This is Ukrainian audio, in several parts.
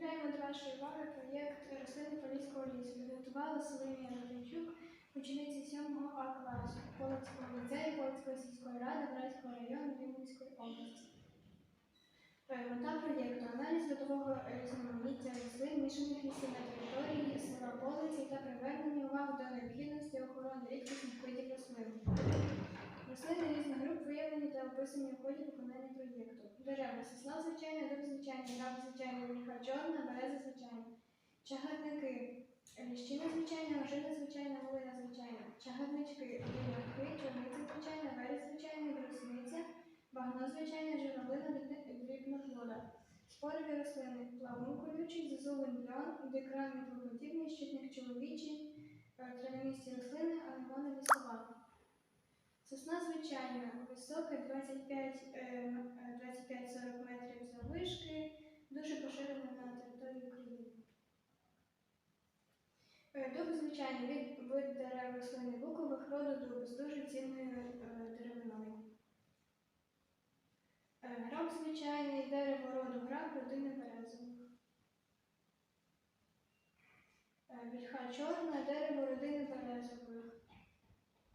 Представляємо до вашої уваги проєкт рослини Поліського лісу. Підготувала Соломія Родичук, учениця 7 А класу Полицького ліцею Полицької сільської ради Братського району Рівненської області. Е, Мета проєкту аналіз видового різноманіття рослин, мішаних лісів на території села Полиці та привернення уваги до необхідності охорони рідкісних видів рослин. Рослини різних груп виявлені та описані в ході виконання проєкту. Дерева сосна звичайна, дуб звичайний, граб звичайний, вільха чорна, береза звичайна. Чагарники, ліщина звичайна, ожина звичайна, малина звичайна. Чагарнички, вільняки, чорниця звичайна, верес звичайний, брусниця, багно звичайне, журавлина, дрібноплода. Спорові рослини, плавун колючий, зазулин льон, дикран мітлоподібний, щитник чоловічий, е, травянисті рослини, анемони лісова. Сосна звичайна, висока 25, е, м- е, 25-40 метрів заввишки, дуже поширена на території України. Е, Дуб звичайний від вид дерев рослини букових роду дуб з дуже цінною е, деревиною. Е, Граб звичайний дерево роду граб родини березових. Е, Вільха чорна дерево родини березових.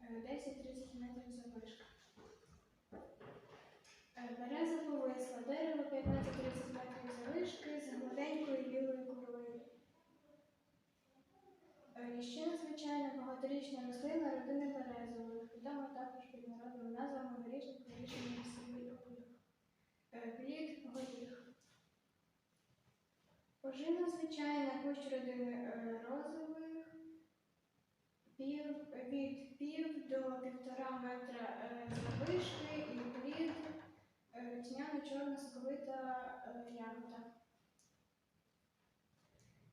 Е, 10-30 метрів заввишки. Е, Береза повисла, дерево 15-30 метрів заввишки з гладенькою білою корою. Е, Ліщина звичайна багаторічна рослина родини березових, відома також під народними назвами горішник, горішний сивий горіх. Е, Плід горіх. Ожина кущ родини е, розових, пів, від пів до півтора метра е, заввишки і плід е, тьмяно-чорна соковита е, ягода.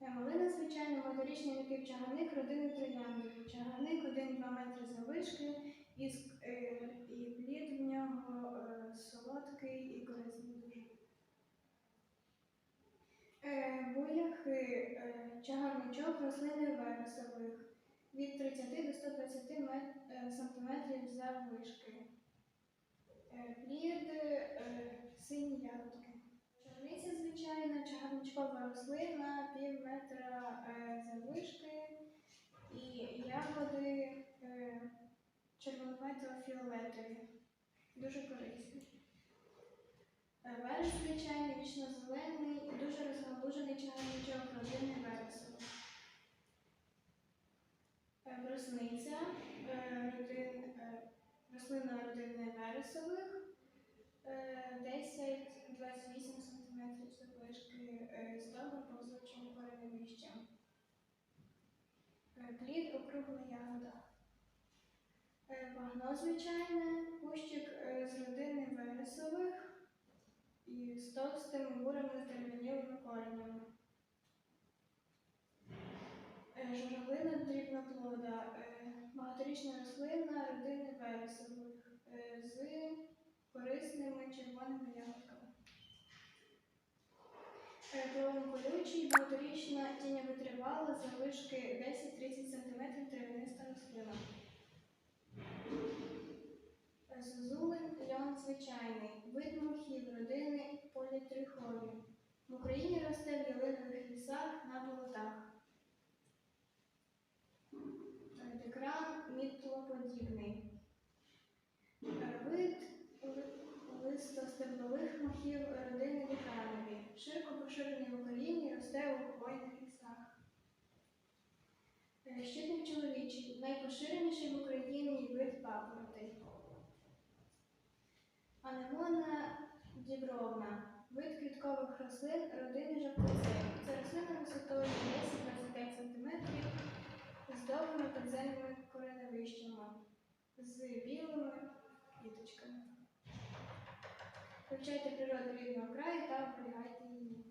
Е, Малина, звичайно, моторічний напівчагарник родини троянди. Чагарник 1-2 метри заввишки і, е, плід в нього е, солодкий і корисний дуже. Е, е, чагарничок рослини вересових від 30 до 120 мет- е, сантиметрів заввишки. Плід сині ягодки. Чорниця звичайна, чагарничкова рослина, пів метра е, заввишки і ягоди е, червоновато-фіолетові. Дуже корисні. Е, Верш звичайний, вічно-зелений, дуже розгалужений чагарничок родини вересу. Е, Брусниця, е, родин, е, рослина родини вересових, е, 10-28 см заввишки е, з довгим повзучим кореневищем. Е, Плід округла ягода. Е, Багно звичайне, з товстими бурими дерев'янілими коренями. Е, Журавлина дрібноплода, е, багаторічна рослина родини вересових е, з корисними червоними ягодками. Плавун колючий, багаторічна тіньовитривала заввишки 10-30 см травяниста рослина. Зозулин льон звичайний, вид мохів родини політрихові. В Україні росте в ялинових лісах на болотах. Декран мітлоподібний. Вид ли- листостеблових мохів родини декранові. Широко поширений в Україні, росте у хвойних лісах. Е, Щитник чоловічий, найпоширеніший в Україні вид папоротей. Анемона дібровна, вид квіткових рослин родини жовтицею. Це рослина висотою 10-25 см з довгими підземними кореневищами, з білими квіточками. Вивчайте природу рідного краю та оберігайте її.